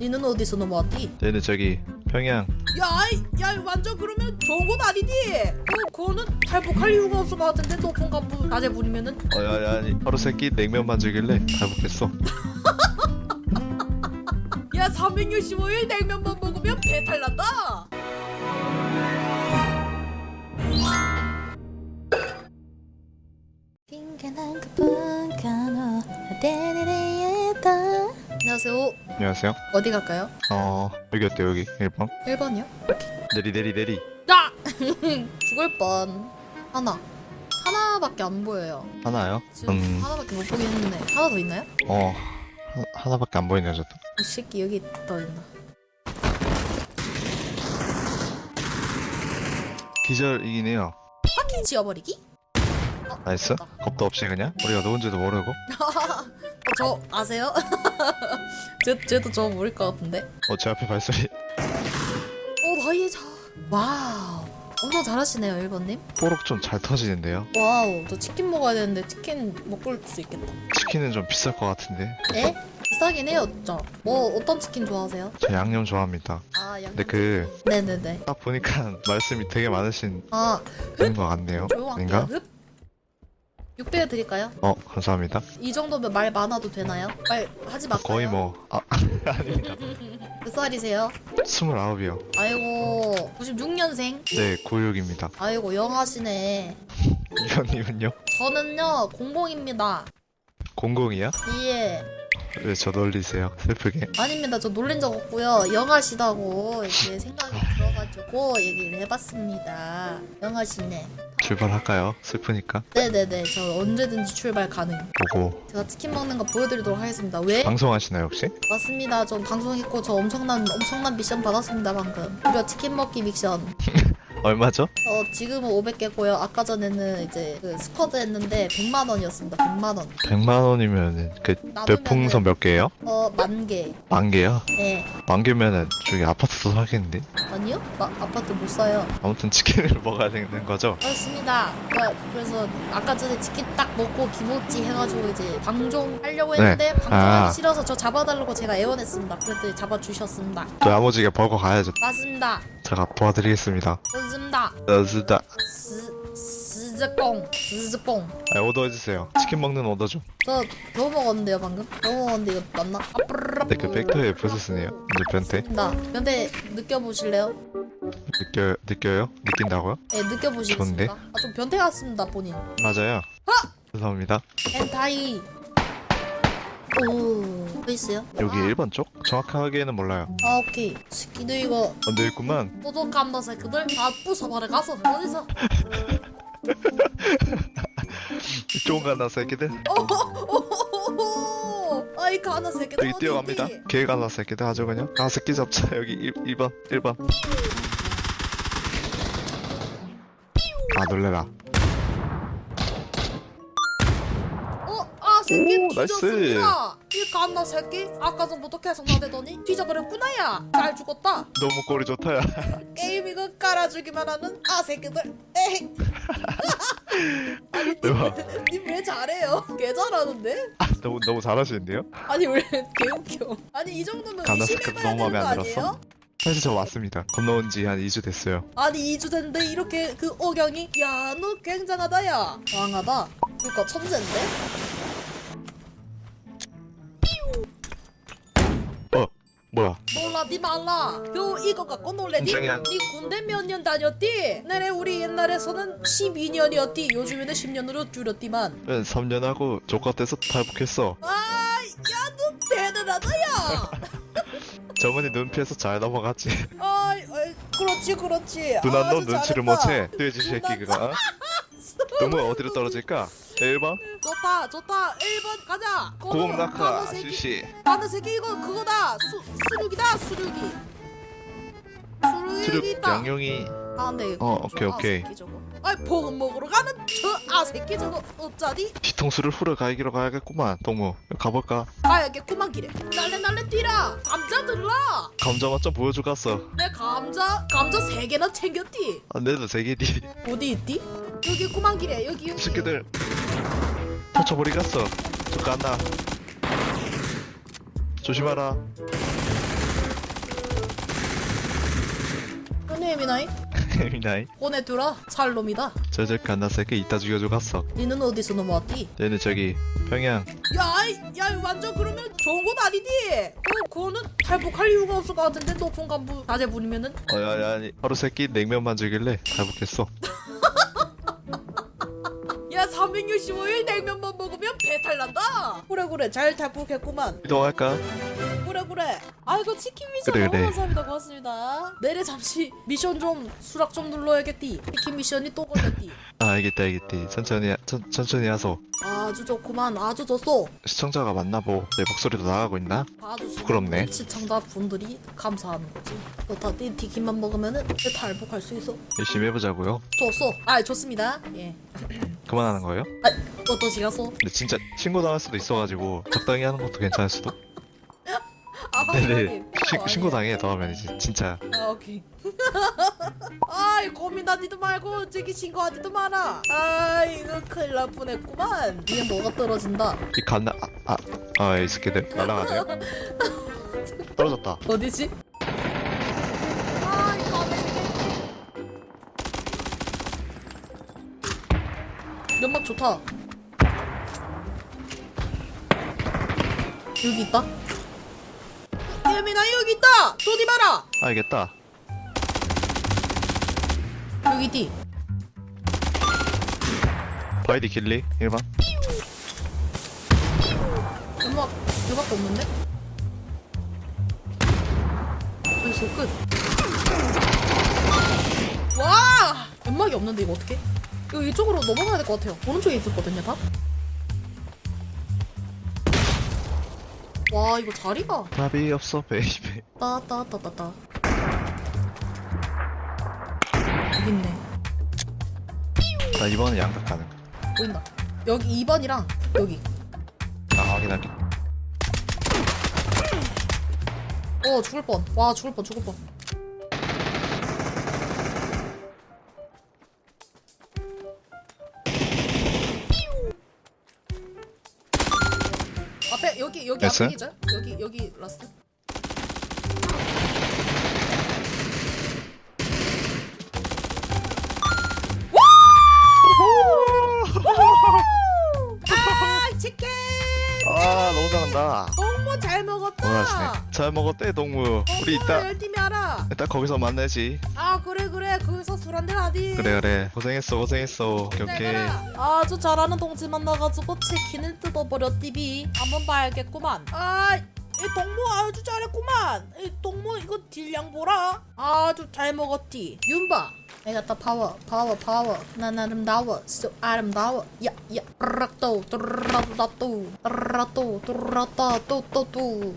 니는 어디서 넘어왔디? 얘는 저기 평양 야, 아이, 야, 완전 그러면 좋은 건 아니디. 그, 그거는 탈북할 이유가 없을 것 같은데 높은 간부 낮에 부리면은 어야 아니 하루 세끼 냉면만 주길래 잘못했어 야 365일 냉면만 먹으면 배탈 난다. 안녕하세요. 안녕하세요 어디 갈까요? 어 여기 어때요 여기 1번 1번이요? 내리 내리 내리 야! 죽을 뻔. 하나. 하나밖에 안 보여요. 하나요? 지금 음. 하나밖에 못 보긴 했는데 하나 더 있나요? 어 하, 하나밖에 안 보이네요 저도 이 새끼 여기 더 있나? 기절이긴 해요 파킹 지워버리기? 어, 나이스 됐다. 겁도 없이 그냥 우리가 누군지도 모르고 어, 저 아세요? 쟤, 쟤도 저 모를 것 같은데. 어제 앞에 발소리 오 나이에 자. 와우. 엄청 잘하시네요 1번님. 뽀록 좀 잘 터지는데요 와우. 저 치킨 먹어야 되는데 치킨 먹을 수 있겠다. 치킨은 좀 비쌀 것 같은데 에? 비싸긴 해요. 저. 뭐 어떤 치킨 좋아하세요? 저 양념 좋아합니다 아 양념. 근데 그- 네네네. 딱 보니까 말씀이 되게 많으신 아 분인 것 같네요 조용할게요. 아닌가? 흡. 600에 드릴까요? 어 감사합니다 이 정도면 말 많아도 되나요? 말 하지 마요. 거의 뭐 아, 아닙니다 몇 살이세요? 29이요 아이고 96년생. 네 96입니다 아이고 영하시네. 이현님은요? 저는요 공공입니다. 00이야? 예. 왜 저 놀리세요 슬프게 아닙니다. 저 놀린 적 없고요. 영하시다고 이렇게 생각이 들어가지고 얘기를 해봤습니다. 영하시네. 출발할까요? 슬프니까 네네네. 저 언제든지 출발 가능. 보고 제가 치킨 먹는 거 보여드리도록 하겠습니다. 왜? 방송하시나요 혹시? 맞습니다. 저 방송했고 저 엄청난 엄청난 미션 받았습니다 방금. 무려 치킨 먹기 미션. 얼마죠? 어 지금은 500개고요. 아까 전에는 이제 그 스쿼드 했는데 100만 원이었습니다. 100만 원. 100만 원이면은 그 별풍선 몇 개예요? 어 만 개. 만 개요? 네. 만 개면은 저기 아파트도 사겠는데? 아니요? 마, 아파트 못 사요. 아무튼 치킨을 먹어야 되는 거죠? 그렇습니다. 그러니까 그래서 아까 전에 치킨 딱 먹고 기모찌 해가지고 이제 방종 하려고 네. 했는데 방종하기 아. 싫어서 저 잡아달라고 제가 애원했습니다. 그랬더니 잡아주셨습니다. 또 야무지게 벌고 가야죠 맞습니다. 제가 도와드리겠습니다 좋 습니다. 어스다 스 스즈뽕 스즈뽕. 아, 오더 해주세요 치킨 먹는 오더 좀 저 겨우 먹었는데요 방금? 겨우 먹었는데 이거 맞나? 아, 네, 그 팩토리에 부스스네요 이제 변태 나 변태 느껴보실래요? 느껴, 느껴요? 느낀다고요? 네 느껴보시겠습니까? 좋은데? 아 좀 변태 같습니다 본인. 맞아요 죄송합니다 엔타이. 오, 또 있어요? 여기 1번 쪽? 정확하게는 몰라요 아 오케이. 새끼들 이거 안되겠구만 부족한 다 새끼들 다 부숴버려 가서 어디서? 좋은 가나 새끼들 오호호호호. 아이 가나 새끼들 여기 어디 뛰어갑니다 있니? 개 가나 새끼들 아주 그냥 아 새끼 잡자 여기 1, 1번 1번 아 놀래라 새끼 오, 뒤졌습니다. 이 가나 새끼 아까 전부터 계속 나대더니 뒤져버렸구나 야. 잘 죽었다. 너무 꼴이 좋다 야 게임 이거 깔아주기만 하는 아 새끼들. 에이. 아니 대박. 님왜 잘해요? 개 잘하는데? 아, 너무 너무 잘하시는데요? 아니 왜 개 웃겨? 아니 이 정도면 가나 의심해봐야 새끼도 너무 되는 거 마음에 안 들었어? 아니에요? 사실 저 왔습니다 건너온 지 한 2주 됐어요 아니 2주 됐는데 이렇게 그 억양이 야 너 굉장하다 야 왕하다 그니까 천재인데? 뭐야 놀라디 말라 요 이거 갖고 놀래디? 굉장히 한- 니 군대 몇 년 다녔디? 내래 우리 옛날에서는 12년이었디 요즘에는 10년으로 줄였디만 3년 하고 족같아서 탈북했어 아 야 너 대단하다 야 정은이 눈피해서 잘 넘어갔지 아이, 아이 그렇지 그렇지 누나 너 아주 눈치를 잘했다. 못채 돼지 새끼 그거 어? 너무 어디로 떨어질까? 1번? 좋다 좋다. 1번 가자. 고음 낙하 실시 가는 새끼 이거 그거다. 수, 수륙이다 수륙이. 수륙이 수륙 있다. 양용이. 아 근데 이거 어, 저 오케이, 오케이. 아새끼 저거. 아이 보금 먹으러 가는 저 아새끼 저거 어쩌디? 뒤통수를 후려 갈기러 가야겠구만 동무. 가볼까? 가야겠구만 길에. 날래 날래 뛰라. 감자 들라. 감자 맛좀 보여주갔어. 내 감자 감자 세 개나 챙겼디. 아 내도 세계디. 어디 있디? 여기 있구만 길에. 여기 여기. 새끼들 터쳐 버리겠어. 저 간다. 조심하라. 아니 에미나이 미나이. 꺼내두라 찰놈이다 저저 간다 새끼 이따 죽여줘 갔어. 니는 어디서 넘어왔디? 얘는 저기 평양. 야, 아이, 야 완전 그러면 좋은 건 아니디 그, 그거는 탈북할 이유가 없을 것 같은데 높은 간부 낮에 부리면은 어, 야, 야, 아니 하루 새끼 냉면만 주길래 잘 먹겠어. 야 365일 냉면만 먹으면 배탈 난다. 그래 그래 잘 탈북했구만. 이동할까? 그래 그래. 아이고 치킨 미션 그래, 너무 그래. 감사합니다 고맙습니다. 내래 잠시 미션 좀 수락 좀 눌러야겠디. 치킨 미션이 또 걸렸디. 아 알겠다 알겠다 천천히 하- 천, 천천히 하소 아주 좋구만 아주 좋소. 시청자가 맞나보 내 목소리도 나가고 있나? 아주 부끄럽네. 시청자 분들이 감사하는 거지. 너다 띠티김만 먹으면은 탈북할 수 있어. 열심히 해보자고요 좋소. 아 좋습니다. 예. 그만하는 거예요? 아 어떠시가소? 근데 진짜 신고 당할 수도 있어가지고 적당히 하는 것도 괜찮을 수도 아 네네 하긴. 신, 신고 당해 더 하면 이제 진짜 아 오케이. 아이 고민하지도 말고 저기 신고하지도 마라. 아 이거 큰일 날 뻔했구만. 이게 뭐가 떨어진다. 이 갓나 아아 아 이 새끼들 날아가네요 떨어졌다 어디지? 아 이거 안 되지. 연막 좋다. 여기 있다. 예민아 여기 있다. 쏘지 마라. 알겠다 여기 있디. 바이디 길리 1번 연막 이거밖에 없는데? 여기서 끝. 와! 연막이 없는데 이거 어떻게? 이거 이쪽으로 넘어가야 될 것 같아요. 오른쪽에 있었거든요, 다. 와, 이거 자리가 답이 없어 베이비 따따따따따. 여기 있네. 나 이번엔 양각 가능 보인다. 여기 2번이랑 여기. 아 확인할게 어, 죽을 뻔. 와, 죽을 뻔, 죽을 뻔. 여기 됐어요? 앞에 기자 여기 여기 라스트? 아 치킨 아 너무 잘 먹었다. 오늘 하시네. 잘 먹었대 동무. 우리 이따 열심히 알아 이따 거기서 만나지. 아 그래 그래. 거기서 술 한잔 하디 그래 그래. 고생했어 고생했어. 오케이 오케이. 아주 잘하는 동지 만나가지고 치킨을 뜯어버렸디비. 한번 봐야겠구만. 아이 동무 아주 잘했구만. 이 동무 이거 딜량 보라. 아주 잘 먹었디 윤바 내가 다 파워 파워 파워 난 아름다워 so 아름다워 야야 뚜라또 뚜라또 뚜라또 뚜라또 또또또